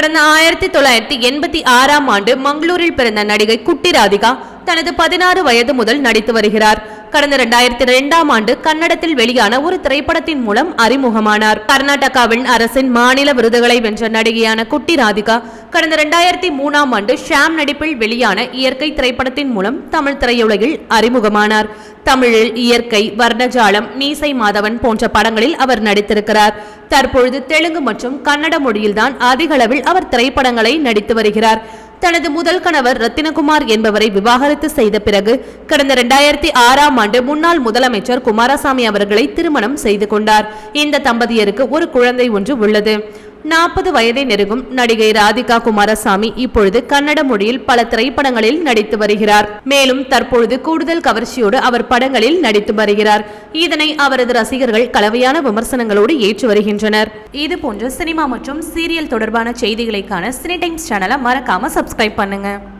கடந்த ஆயிரத்தி தொள்ளாயிரத்தி எண்பத்தி ஆறாம் ஆண்டு மங்களூரில் பிறந்த நடிகை குட்டி ராதிகா தனது பதினாறு வயது முதல் நடித்து வருகிறார். கடந்த இரண்டாயிரத்தி இரண்டாம் ஆண்டு கன்னடத்தில் வெளியான ஒரு திரைப்படத்தின் மூலம் அறிமுகமானார். கர்நாடகாவின் அரசின் மாநில விருதுகளை வென்ற நடிகையான குட்டி ராதிகா கடந்த இரண்டாயிரத்தி மூணாம் ஆண்டு ஷாம் நடிப்பில் வெளியான இயற்கை திரைப்படத்தின் மூலம் தமிழ் திரையுலகில் அறிமுகமானார். தமிழில் இயற்கை வர்ணஜாலம் மீசை மாதவன் போன்ற படங்களில் அவர் நடித்திருக்கிறார். தற்பொழுது தெலுங்கு மற்றும் கன்னட மொழியில்தான் அதிக அளவில் அவர் திரைப்படங்களை நடித்து வருகிறார். தனது முதல் கணவர் ரத்தினகுமார் என்பவரை விவாகரத்து செய்த பிறகு கடந்த இரண்டாயிரத்தி ஆறாம் ஆண்டு முன்னாள் முதலமைச்சர் குமாரசாமி அவர்களை திருமணம் செய்து கொண்டார். இந்த தம்பதியருக்கு ஒரு குழந்தை ஒன்று உள்ளது. நாற்பது வயதை நெருங்கும் நடிகை ராதிகா குமாரசாமி இப்பொழுது கன்னட மொழியில் பல திரைப்படங்களில் நடித்து வருகிறார். மேலும் தற்பொழுது கூடுதல் கவர்ச்சியோடு அவர் படங்களில் நடித்து வருகிறார். இதனை அவரது ரசிகர்கள் கலவையான விமர்சனங்களோடு ஏற்று வருகின்றனர். இது போன்ற சினிமா மற்றும் சீரியல் தொடர்பான செய்திகளைக்கான சினி டைம்ஸ் சேனலை மறக்காம சப்ஸ்கிரைப் பண்ணுங்க.